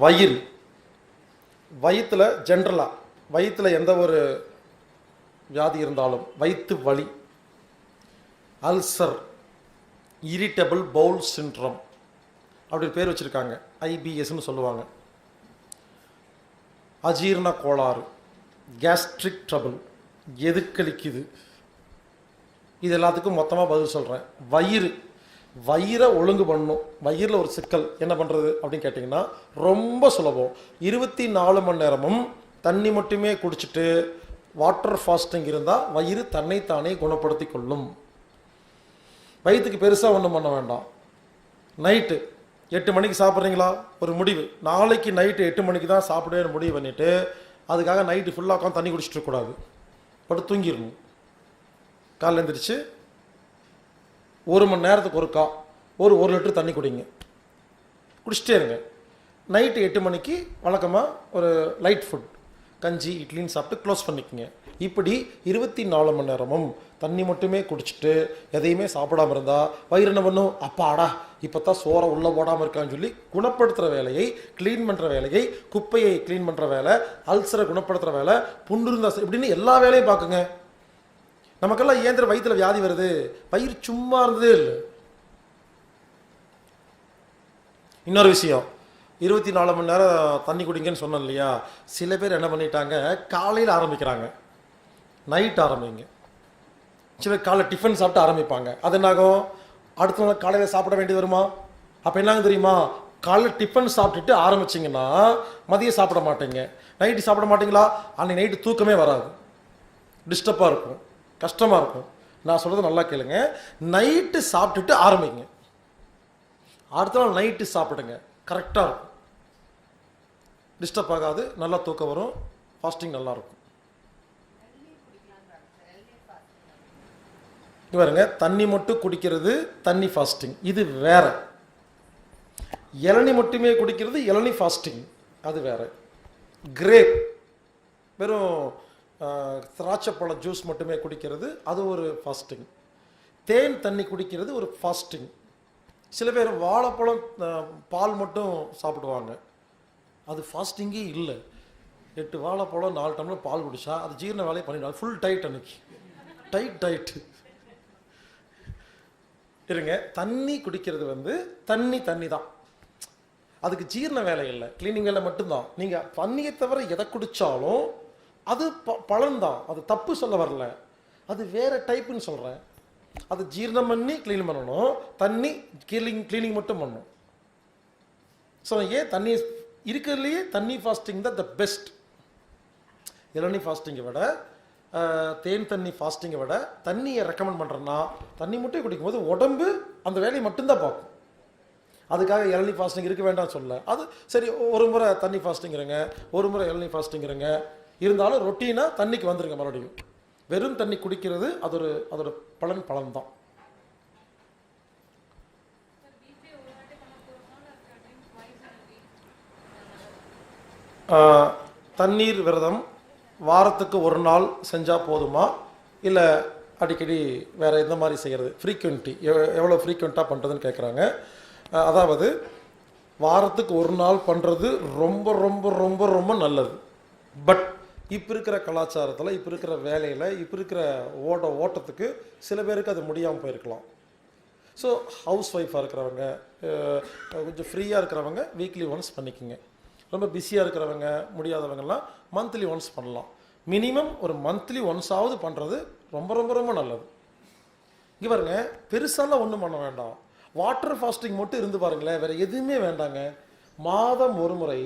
வயிறு வயிற்றில் ஜென்ரலாக வயிற்றில் எந்த ஒரு வியாதி இருந்தாலும் வயிற்று வலி அல்சர் இரிட்டபிள் பவுல் சின்ட்ரம் அப்படின்னு பேர் வச்சுருக்காங்க. ஐபிஎஸ்ன்னு சொல்லுவாங்க. அஜீரண கோளாறு கேஸ்ட்ரிக் ட்ரபிள் எதுக்களிக்குது இது எல்லாத்துக்கும் மொத்தமாக பதில் சொல்கிறேன் வயிறு வயிறை ஒழுங்கு பண்ணணும். வயிறில் ஒரு சிக்கல். என்ன பண்ணுறது அப்படின்னு கேட்டிங்கன்னா ரொம்ப சுலபம். இருபத்தி நாலு மணி நேரமும் தண்ணி மட்டுமே குடிச்சிட்டு வாட்டர் ஃபாஸ்டிங் இருந்தால் வயிறு தன்னைத்தானே குணப்படுத்தி கொள்ளும். வயிற்றுக்கு பெருசாக ஒன்றும் பண்ண வேண்டாம். நைட்டு எட்டு மணிக்கு சாப்பிட்றீங்களா? ஒரு முடிவு. நாளைக்கு நைட்டு எட்டு மணிக்கு தான் சாப்பிடுவேன்னு முடிவு பண்ணிவிட்டு அதுக்காக நைட்டு ஃபுல்லாக உட்காந்து தண்ணி குடிச்சிட்டு இருக்கக்கூடாது படுத்து தூங்கிடணும். காலைல எழுந்திரிச்சு ஒரு மணி நேரத்துக்கு ஒருக்கா ஒரு ஒரு லிட்டர் தண்ணி குடிங்க. குடிச்சிட்டே இருங்க. நைட்டு எட்டு மணிக்கு வழக்கமாக ஒரு லைட் ஃபுட் கஞ்சி இட்லின்னு சாப்பிட்டு க்ளோஸ் பண்ணிக்கங்க. இப்படி இருபத்தி நாலு மணி நேரமும் தண்ணி மட்டுமே குடிச்சிட்டு எதையுமே சாப்பிடாம இருந்தால் வயிறு என்ன பண்ணும்? அப்பாடா இப்போ தான் சோறை உள்ளே போடாமல் இருக்கான்னு சொல்லி குணப்படுத்துகிற வேலையை க்ளீன் பண்ணுற வேலையை குப்பையை க்ளீன் பண்ணுற வேலை அல்சரை குணப்படுத்துகிற வேலை புண்ணு இருந்தா சரி, இப்படின்னு எல்லா வேலையும் பார்க்குங்க. நமக்கெல்லாம் ஏந்திர வயிற்றுல வியாதி வருது. வயிறு சும்மா இருந்ததே இல்லை. இன்னொரு விஷயம். இருபத்தி நாலு மணி நேரம் தண்ணி குடிங்கன்னு சொன்னோம் இல்லையா? சில பேர் என்ன பண்ணிட்டாங்க? காலையில் ஆரம்பிக்கிறாங்க. நைட் ஆரம்பிங்க. சில காலை டிஃபன் சாப்பிட்டு ஆரம்பிப்பாங்க. அது என்னாகும்? அடுத்த நாள் காலையில் சாப்பிட வேண்டியது வருமா? அப்போ என்னங்க தெரியுமா? காலையில் டிஃபன் சாப்பிட்டுட்டு ஆரம்பிச்சிங்கன்னா மதியம் சாப்பிட மாட்டீங்க. நைட்டு சாப்பிட மாட்டீங்களா? அன்னைக்கு நைட்டு தூக்கமே வராது. டிஸ்டர்பாக இருக்கும். கஷ்டமாக இருக்கும். நான் சொல்கிறது நல்லா கேளுங்க. நைட்டு சாப்பிட்டுட்டு ஆரம்பிங்க. அடுத்த நாள் நைட்டு சாப்பிடுங்க. கரெக்டாக இருக்கும். டிஸ்டர்ப் ஆகாது. நல்லா தூக்கம் வரும். ஃபாஸ்டிங் நல்லா இருக்கும். பாருங்க. தண்ணி மட்டும் குடிக்கிறது தண்ணி ஃபாஸ்டிங் இது வேற. இளநி மட்டுமே குடிக்கிறது இளநி ஃபாஸ்டிங் அது வேற. கிரேப் வெறும் திராட்சைப்பழ ஜூஸ் மட்டுமே குடிக்கிறது. அது ஒரு ஃபாஸ்டிங் தேன் தண்ணி குடிக்கிறது ஒரு ஃபாஸ்டிங் சில பேர் வாழைப்பழம் பால் மட்டும் சாப்பிடுவாங்க. அது ஃபாஸ்டிங்கே இல்லை. எட்டு வாழைப்பழம் நாலு டம்ளர் பால் குடிச்சா அது ஜீரண வேலையை பண்ணிடுவாங்க. ஃபுல் டைட் அன்னைக்கு. டைட் டைட்டு இருங்க தண்ணி குடிக்கிறது வந்து தண்ணி தண்ணி தான். அதுக்கு ஜீரண வேலை இல்லை. கிளீனிங் வேலை மட்டும்தான். நீங்கள் தண்ணியை தவிர எதை குடித்தாலும் அது ப பலன்தான் அது தப்பு சொல்ல வரல. அது வேற டைப்புன்னு சொல்கிறேன் அது ஜீரணம் பண்ணி க்ளீன் பண்ணணும். தண்ணி கிளீனிங் க்ளீனிங் மட்டும் பண்ணணும். ஸோ ஏன் தண்ணி இருக்கிறதுலையே தண்ணி ஃபாஸ்டிங் தான் த பெஸ்ட் இளநீ ஃபாஸ்டிங்கை விட தேன் தண்ணி ஃபாஸ்டிங்கை விட தண்ணியை ரெக்கமெண்ட் பண்ணுறேன்னா தண்ணி மட்டும் குடிக்கும்போது உடம்பு அந்த வேலையை மட்டும்தான் பார்க்கும். அதுக்காக இளநீ ஃபாஸ்டிங் இருக்க வேண்டாம்னு சொல்ல அது சரி ஒரு முறை தண்ணி ஃபாஸ்டிங் இருங்க ஒரு முறை இளநீ ஃபாஸ்டிங் இருங்க இருந்தாலும் ரொட்டீனாக தண்ணிக்கு வந்துருங்க மறுபடியும். வெறும் தண்ணி குடிக்கிறது அது ஒரு அதோட பலன் பலன் தான் தண்ணீர் விரதம் வாரத்துக்கு ஒரு நாள் செஞ்சால் போதுமா? இல்லை அடிக்கடி வேறு எந்த மாதிரி செய்கிறது ஃப்ரீக்வெண்ட்டி எவ்வளோ ஃப்ரீக்வெண்ட்டாக பண்ணுறதுன்னு கேட்குறாங்க அதாவது வாரத்துக்கு ஒரு நாள் பண்ணுறது ரொம்ப ரொம்ப ரொம்ப ரொம்ப நல்லது. பட் இப்போ இருக்கிற கலாச்சாரத்தில் இப்போ இருக்கிற வேலையில் இப்போ இருக்கிற ஓட ஓட்டத்துக்கு சில பேருக்கு அது முடியாமல் போயிருக்கலாம். ஸோ ஹவுஸ் ஒய்ஃபாக இருக்கிறவங்க கொஞ்சம் ஃப்ரீயாக இருக்கிறவங்க வீக்லி ஒன்ஸ் பண்ணிக்கோங்க. ரொம்ப பிஸியாக இருக்கிறவங்க முடியாதவங்கெல்லாம் மந்த்லி ஒன்ஸ் பண்ணலாம். மினிமம் ஒரு மந்த்லி ஒன்ஸாவது பண்ணுறது ரொம்ப ரொம்ப ரொம்ப நல்லது. இங்கே பாருங்க பெருசாலாம் ஒன்றும் பண்ண வேண்டாம். வாட்டர் ஃபாஸ்டிங் மட்டும் இருந்து பாருங்களேன் வேறு எதுவுமே வேண்டாங்க. மாதம் ஒரு முறை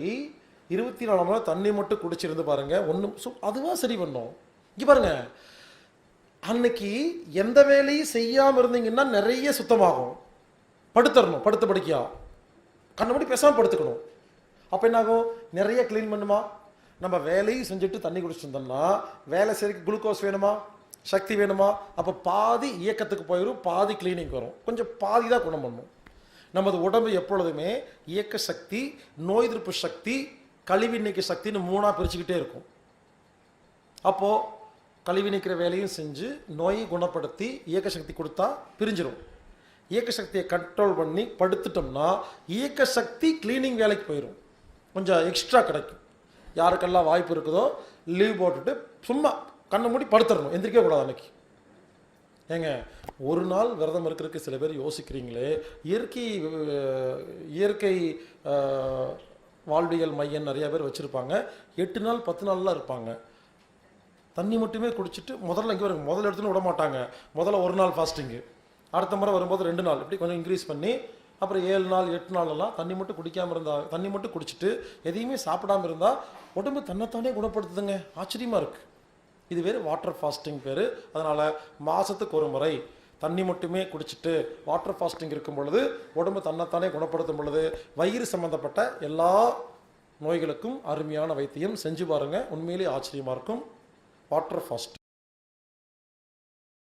இருபத்தி நாலு மணி நேரம் தண்ணி மட்டும் குடிச்சிருந்து பாருங்க. ஒன்றும் சு அதுவாக சரி பண்ணும். இங்கே பாருங்க. அன்னைக்கு எந்த வேலையும் செய்யாமல் இருந்தீங்கன்னா நிறைய சுத்தமாகும். படுத்துடணும் படுத்த படுக்கையா? கண்ணபடி பேசாமல் படுத்துக்கணும். அப்போ என்னாகும்? நிறைய க்ளீன் பண்ணுமா? நம்ம வேலையும் செஞ்சுட்டு தண்ணி குடிச்சிருந்தோம்னா வேலை செய்யறதுக்கு குளுக்கோஸ் வேணுமா? சக்தி வேணுமா? அப்போ பாதி இயக்கத்துக்கு போயிடும் பாதி கிளீனிங் வரும். கொஞ்சம் பாதி தான் குணம் பண்ணும். நமது உடம்பு எப்பொழுதுமே இயக்க சக்தி நோய் எதிர்ப்பு சக்தி கழிவு நீக்க சக்தின்னு மூணாக பிரிச்சுக்கிட்டே இருக்கும். அப்போது கழிவு நீக்கிற வேலையும் செஞ்சு நோயை குணப்படுத்தி இயக்க சக்தி கொடுத்தா பிரிஞ்சிடும் இயக்க சக்தியை கண்ட்ரோல் பண்ணி படுத்துட்டோம்னா இயக்க சக்தி க்ளீனிங் வேலைக்கு போயிடும் கொஞ்சம் எக்ஸ்ட்ரா கிடைக்கும். யாருக்கெல்லாம் வாய்ப்பு இருக்குதோ லீவ் போட்டுட்டு சும்மா கண்ணை மூடி படுத்துடணும். எந்திரிக்க கூடாது அன்னைக்கு. ஏங்க ஒரு நாள் விரதம் இருக்கிறதுக்கு சில பேர் யோசிக்கிறீங்களே இயற்கை இயற்கை வாழ்வியல் மையம் நிறையா பேர் வச்சுருப்பாங்க. எட்டு நாள் பத்து நாள்லாம் இருப்பாங்க. தண்ணி மட்டுமே குடிச்சிட்டு முதல்ல இங்கே வரும் முதல்ல எடுத்துன்னு விட மாட்டாங்க. முதல்ல ஒரு நாள் ஃபாஸ்டிங்கு அடுத்த முறை வரும்போது ரெண்டு நாள். இப்படி கொஞ்சம் இன்க்ரீஸ் பண்ணி அப்புறம் ஏழு நாள் எட்டு நாளெல்லாம் தண்ணி மட்டும் குடிக்காமல் இருந்தால் தண்ணி மட்டும் குடிச்சிட்டு எதையுமே சாப்பிடாம இருந்தால் உடம்பு தன்னைத்தானே குணப்படுத்துதுங்க. ஆச்சரியமாக இருக்குது இது பேர் வாட்டர் ஃபாஸ்டிங் பேர். அதனால் மாதத்துக்கு ஒரு முறை தண்ணி மட்டுமே குடிச்சிட்டு வாட்டர் ஃபாஸ்டிங் இருக்கும் பொழுது உடம்பு தன்னைத்தானே குணப்படுத்தும் பொழுது வயிறு சம்பந்தப்பட்ட எல்லா நோய்களுக்கும் அருமையான வைத்தியம் செஞ்சு பாருங்கள் உண்மையிலேயே ஆச்சரியமாக இருக்கும். Water fasting